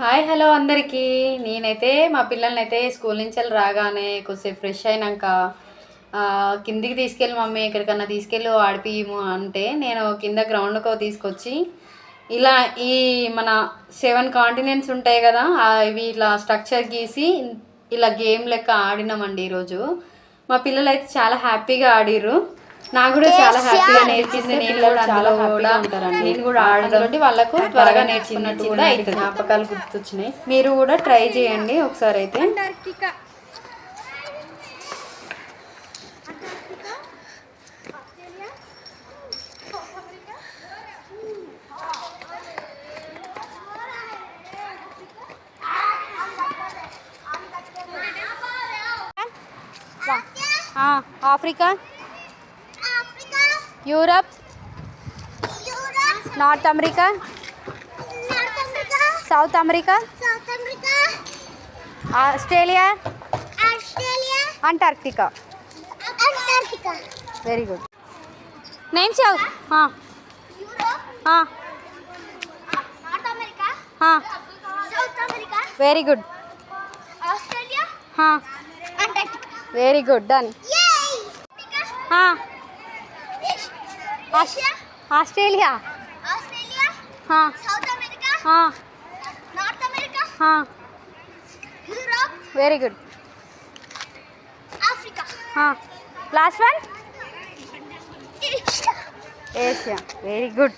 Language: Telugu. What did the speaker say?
హాయ్ హలో అందరికీ. నేనైతే మా పిల్లల్ని అయితే స్కూల్ నుంచి వెళ్ళి రాగానే కొద్దిసేపు ఫ్రెష్ అయినాక కిందికి తీసుకెళ్ళి మమ్మీ ఎక్కడికన్నా తీసుకెళ్ళి ఆడిపియము అంటే నేను కింద గ్రౌండ్కు తీసుకొచ్చి ఇలా ఈ మన సెవెన్ కాంటినెంట్స్ ఉంటాయి కదా ఇవి ఇట్లా స్ట్రక్చర్ గీసి ఇలా గేమ్ లెక్క ఆడినామండి ఈరోజు. మా పిల్లలు అయితే చాలా హ్యాపీగా ఆడిర్రు. నాకు కూడా చాలా హ్యాపీగా నేర్చింది. నేను కూడా చాలా కూడా ఉంటారండి. నేను కూడా ఆడడం వాళ్ళకు త్వరగా నేర్చుకున్నట్టు కూడా అవుతుంది జ్ఞాపకాలు గుర్తొచ్చినాయి. మీరు కూడా ట్రై చేయండి ఒకసారి అయితే. Africa Europe North America South America Australia Antarctica. Very good name से हाँ। हाँ। हाँ। वेरी गुड हाँ। वेरी गुड डन हाँ। ऑस्ट्रेलिया ऑस्ट्रेलिया हाँ। South America? हाँ। North America? हाँ। यूरोप? Very good Africa? हाँ। Last one Asia. Very good